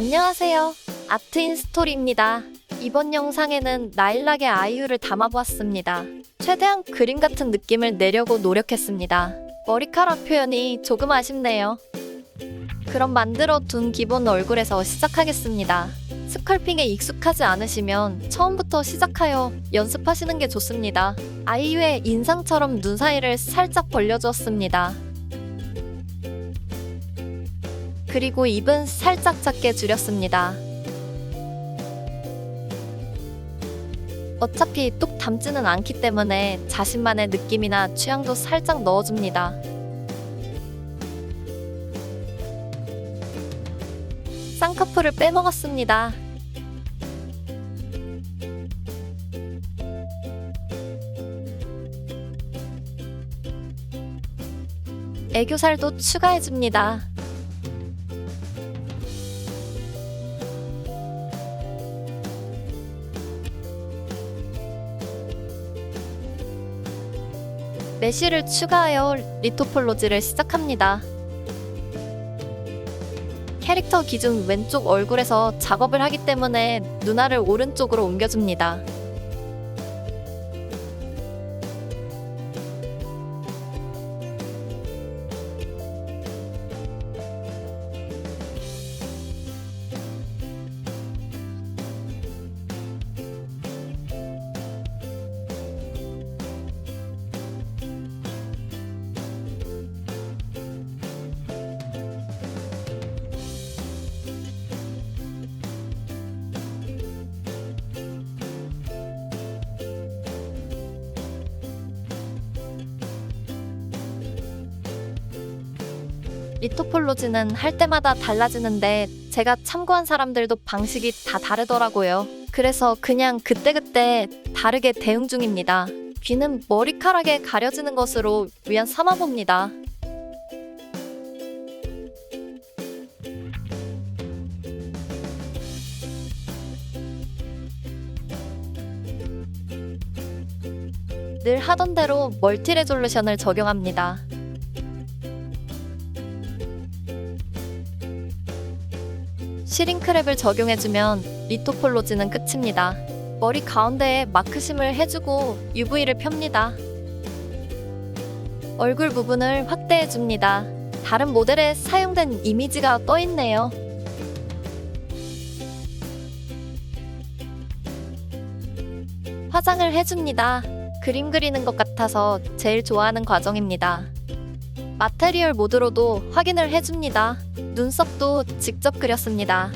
안녕하세요. 아트인 스토리입니다. 이번 영상에는 라일락의 아이유를 담아보았습니다. 최대한 그림 같은 느낌을 내려고 노력했습니다. 머리카락 표현이 조금 아쉽네요. 그럼 만들어 둔 기본 얼굴에서 시작하겠습니다. 스컬핑에 익숙하지 않으시면 처음부터 시작하여 연습하시는 게 좋습니다. 아이유의 인상처럼 눈 사이를 살짝 벌려주었습니다. 그리고 입은 살짝 작게 줄였습니다. 어차피 똑 닮지는 않기 때문에 자신만의 느낌이나 취향도 살짝 넣어줍니다. 쌍꺼풀을 빼먹었습니다. 애교살도 추가해줍니다. 메쉬를 추가하여 리토폴로지를 시작합니다. 캐릭터 기준 왼쪽 얼굴에서 작업을 하기 때문에 눈알을 오른쪽으로 옮겨줍니다. 리토폴로지는 할 때마다 달라지는데 제가 참고한 사람들도 방식이 다 다르더라고요. 그래서 그냥 그때그때 다르게 대응 중입니다. 귀는 머리카락에 가려지는 것으로 위안 삼아봅니다. 늘 하던 대로 멀티 레졸루션을 적용합니다. 시링크랩을 적용해주면 리토폴로지는 끝입니다. 머리 가운데에 마크심을 해주고 UV를 펴니다. 얼굴 부분을 확대해줍니다. 다른 모델에 사용된 이미지가 떠있네요. 화장을 해줍니다. 그림 그리는 것 같아서 제일 좋아하는 과정입니다. 마테리얼 모드로도 확인을 해줍니다. 눈썹도 직접 그렸습니다.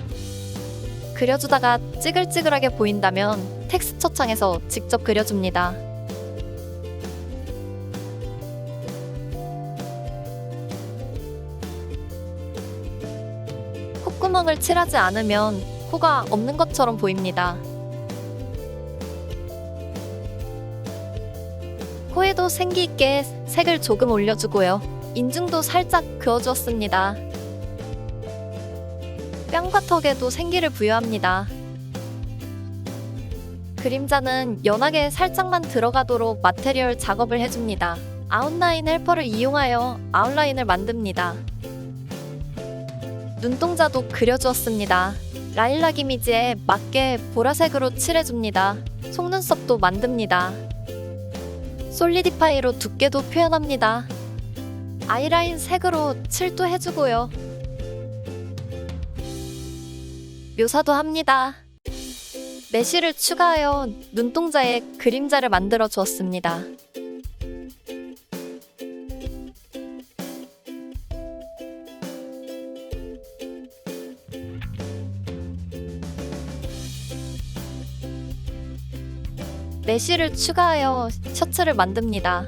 그려주다가 찌글찌글하게 보인다면 텍스처 창에서 직접 그려줍니다. 콧구멍을 칠하지 않으면 코가 없는 것처럼 보입니다. 코에도 생기 있게 색을 조금 올려주고요. 인중도 살짝 그어주었습니다. 뺨과 턱에도 생기를 부여합니다. 그림자는 연하게 살짝만 들어가도록 마테리얼 작업을 해줍니다. 아웃라인 헬퍼를 이용하여 아웃라인을 만듭니다. 눈동자도 그려주었습니다. 라일락 이미지에 맞게 보라색으로 칠해줍니다. 속눈썹도 만듭니다. 솔리디파이로 두께도 표현합니다. 아이라인 색으로 칠도 해주고요. 묘사도 합니다. 메쉬를 추가하여 눈동자에 그림자를 만들어 주었습니다. 메쉬를 추가하여 셔츠를 만듭니다.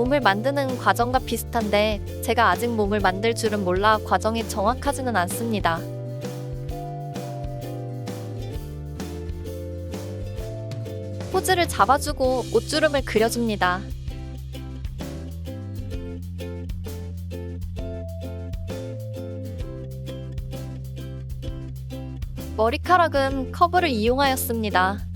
몸을 만드는 과정과 비슷한데 제가 아직 몸을 만들 줄은 몰라 과정이 정확하지는 않습니다. 포즈를 잡아주고 옷주름을 그려줍니다. 머리카락은 커브를 이용하였습니다.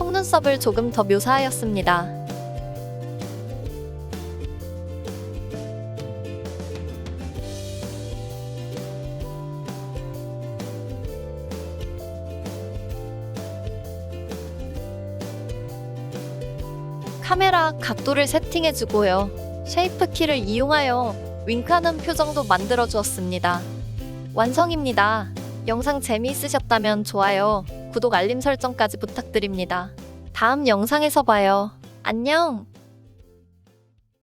속눈썹을 조금 더 묘사하였습니다. 카메라 각도를 세팅해주고요. 쉐이프 키를 이용하여 윙크하는 표정도 만들어 주었습니다. 완성입니다. 영상 재미있으셨다면 좋아요, 구독 알림 설정까지 부탁드립니다. 다음 영상에서 봐요. 안녕!